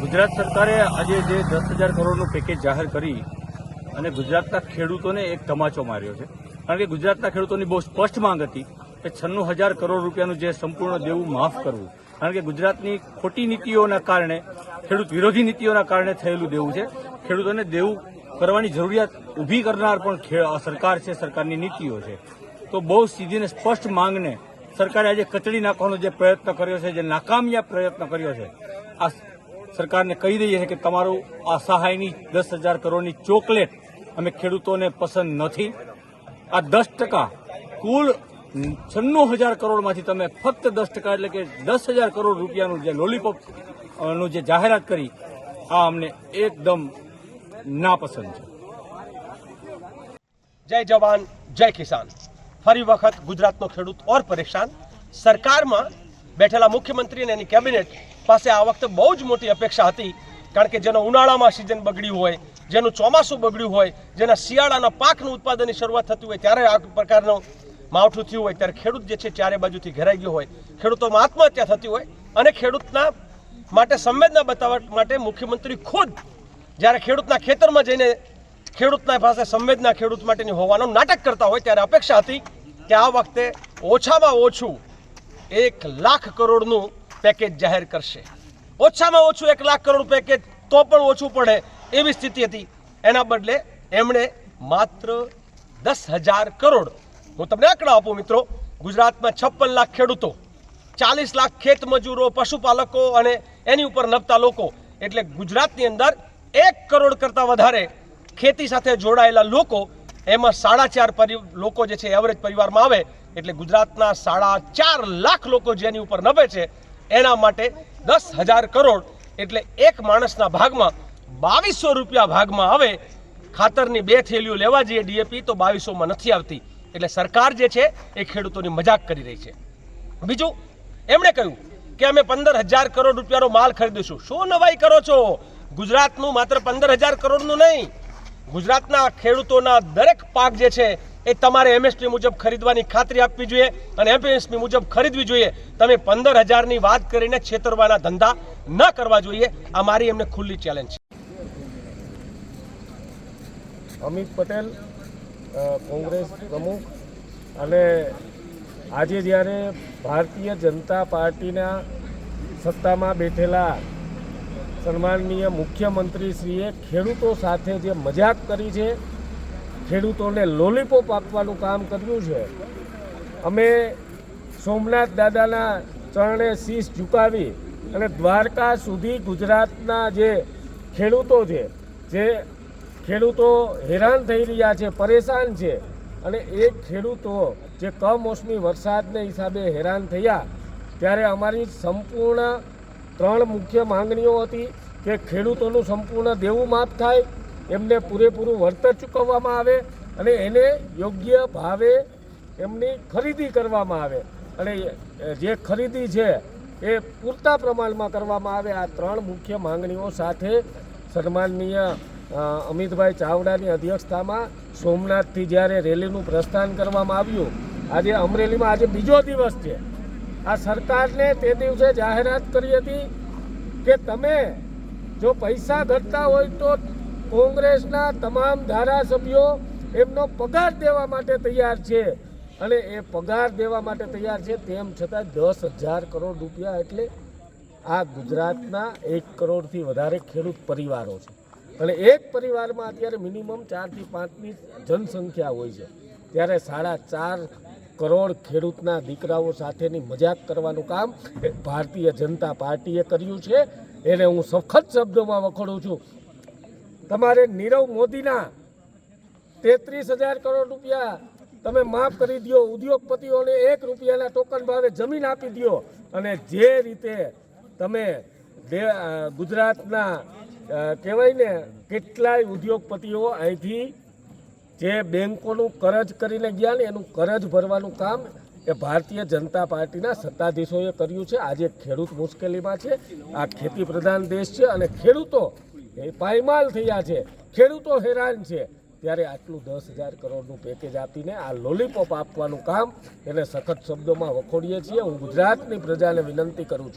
ગુજરાત સરકારે આજે જે દસ હજાર કરોડનું પેકેજ જાહેર કરી અને ગુજરાતના ખેડૂતોને એક તમાચો માર્યો છે. કારણ કે ગુજરાતના ખેડૂતોની બહુ સ્પષ્ટ માંગ હતી કે છન્નું હજાર કરોડ રૂપિયાનું જે સંપૂર્ણ દેવું માફ કરવું. કારણ કે ગુજરાતની ખોટી નીતિઓના કારણે, ખેડૂત વિરોધી નીતિઓના કારણે થયેલું દેવું છે. ખેડૂતોને દેવું કરવાની જરૂરિયાત ઊભી કરનાર પણ સરકાર છે, સરકારની નીતિઓ છે. તો બહુ સીધી ને સ્પષ્ટ માંગને સરકારે આજે કચડી નાખવાનો જે પ્રયત્ન કર્યો છે, જે નાકામયાબ પ્રયત્ન કર્યો છે, આ સરકારને કહી દઈએ છે કે તમારું આ સહાયની દસ હજાર કરોડની ચોકલેટ અમે ખેડૂતોને પસંદ નથી. આ દસ ટકા કુલ છન્નું હજાર કરોડમાંથી તમે ફક્ત દસ ટકા એટલે કે દસ હજાર કરોડ રૂપિયાનું જે લોલીપોપનું જે જાહેરાત કરી, આ અમને એકદમ નાપસંદ છે. જય જવાન, જય કિસાન. ફરી વખત ગુજરાતનો ખેડૂત ઓર પરેશાન. સરકારમાં બેઠેલા મુખ્યમંત્રી અને એની કેબિનેટ પાસે આ વખતે બહુ જ મોટી અપેક્ષા હતી, કારણ કે જેનો ઉનાળામાં સિઝન બગડ્યું હોય, જેનું ચોમાસું બગડ્યું હોય, જેના શિયાળાના પાકનું ઉત્પાદનની શરૂઆત થતી હોય, ત્યારે આ પ્રકારનું માવઠું થયું હોય, ત્યારે ખેડૂત જે છે ચારે બાજુથી ઘેરાઈ ગયો હોય. ખેડૂતોમાં આત્મહત્યા થતી હોય અને ખેડૂતના માટે સંવેદના બતાવવા માટે મુખ્યમંત્રી ખુદ જ્યારે ખેડૂતના ખેતરમાં જઈને ખેડૂતના પાસે સંવેદના ખેડૂત માટેની હોવાનું નાટક કરતા હોય, ત્યારે અપેક્ષા હતી કે આ વખતે ઓછામાં ઓછું એક લાખ કરોડનું પેકેજ જાહેર કરશે. ઓછામાં ઓછું એક લાખ કરોડ પેકેજ તો પણ ઓછું પડે એવી સ્થિતિ હતી. એના બદલે એમણે માત્ર દસ હજાર કરોડ, હું તમને આંકડા આપું મિત્રો, ગુજરાતમાં છપ્પન લાખ ખેડૂતો, ચાલીસ લાખ ખેત મજૂરો, પશુપાલકો અને એની ઉપર નભતા લોકો, એટલે ગુજરાતની અંદર એક કરોડ કરતાં વધારે ખેતી સાથે જોડાયેલા લોકો એમાં સાડા ચાર લોકો જે છે એવરેજ પરિવારમાં આવે, એટલે ગુજરાતના સાડા ચાર લાખ લોકો જેની ઉપર નભે છે, એના માટે દસ હજાર કરોડ, એટલે એક માણસના ભાગમાં બાવીસો રૂપિયા ભાગમાં આવે ખાતરની બે થેલીઓ લેવા જઈએ ડીએપી, તો બાવીસોમાં નથી આવતી. એટલે સરકાર જે છે એ ખેડૂતોની મજાક કરી રહી છે. બીજું, એમણે કહ્યું કે અમે પંદર હજાર કરોડ રૂપિયાનો માલ ખરીદીશું. શું નવાઈ કરો છો? ગુજરાતનું માત્ર પંદર હજાર કરોડનું નહીં ગુજરાતના ખેડૂતોના દરેક પાક જે છે એ તમારે એમએસપી મુજબ ખરીદવાની ખાતરી આપવી જોઈએ અને એમએસપી મુજબ ખરીદવી જોઈએ. તમે પંદર હજારની વાત કરીને છેતરવાના ધંધા ન કરવા જોઈએ. આ મારી એમને ખુલ્લી ચેલેન્જ છે. અમિત પટેલ કોંગ્રેસ પ્રમુખ અને આજે જ્યારે ભારતીય જનતા પાર્ટીના સત્તામાં બેઠેલા સન્માનનીય મુખ્યમંત્રીશ્રીએ ખેડૂતો સાથે જે મજાક કરી છે, ખેડૂતોને લોલીપોપ આપવાનું કામ કર્યું છે. અમે સોમનાથ દાદાના ચરણે શીશ ઝુકાવી અને દ્વારકા સુધી ગુજરાતના જે ખેડૂતો છે, જે ખેડૂતો હેરાન થઈ રહ્યા છે, પરેશાન છે અને એ ખેડૂતો જે કમોસમી વરસાદને હિસાબે હેરાન થયા, ત્યારે અમારી સંપૂર્ણ ત્રણ મુખ્ય માંગણીઓ હતી કે ખેડૂતોનું સંપૂર્ણ દેવું માફ થાય, એમને પૂરેપૂરું વળતર ચૂકવવામાં આવે અને એને યોગ્ય ભાવે એમની ખરીદી કરવામાં આવે. અને જે ખરીદી છે એ પૂરતા પ્રમાણમાં કરવામાં આવે. આ ત્રણ મુખ્ય માંગણીઓ સાથે સન્માનનીય અમિતભાઈ ચાવડાની અધ્યક્ષતામાં સોમનાથથી જ્યારે રેલીનું પ્રસ્થાન કરવામાં આવ્યું, આજે અમરેલીમાં આજે બીજો દિવસ છે. આ સરકારને તે દિવસે જાહેરાત કરી હતી કે તમે જો પૈસા ઘટતા હોય તો કોંગ્રેસના તમામ ધારાસભ્યો એમનો પગાર દેવા માટે તૈયાર છે. અને એ પગાર દેવા માટે તૈયાર છે તેમ છતાં દસ હજાર કરોડ રૂપિયા એટલે આ ગુજરાતના એક કરોડથી વધારે ખેડૂત પરિવારો છે. અને એક પરિવારમાં અત્યારે મિનિમમ ચારથી પાંચની જનસંખ્યા હોય છે. ત્યારે સાડા ચાર કરોડ ખેડૂતના દીકરાઓ સાથેની મજાક કરવાનું કામ ભારતીય જનતા પાર્ટીએ કર્યું છે. એને હું સખત શબ્દોમાં વખોડું છું. તમારે નીરવ મોદીના તેત્રીસ હજાર કરોડ રૂપિયા તમે માફ કરી દો ઉદ્યોગપતિઓને એક રૂપિયાના ટોકન ભાવે જમીન આપી દો અને જે રીતે તમે ગુજરાતના કહેવાય ને, કેટલાય ઉદ્યોગપતિઓ અહીંથી જે બેંકોનું કરજ કરીને ગયા ને એનું કરજ ભરવાનું કામ એ ભારતીય જનતા પાર્ટીના સત્તાધીશોએ કર્યું છે. આજે ખેડૂત મુશ્કેલીમાં છે. આ ખેતી પ્રધાન દેશ છે અને ખેડૂતો એ પાયમાલ થયા છે. ખેડૂતો હેરાન છે. ત્યારે આટલું દસ હજાર કરોડનું પેકેજ આપીને આ લોલીપોપ આપવાનું કામ એને સખત શબ્દોમાં વખોડીએ છીએ. હું ગુજરાતની પ્રજાને વિનંતી કરું છું.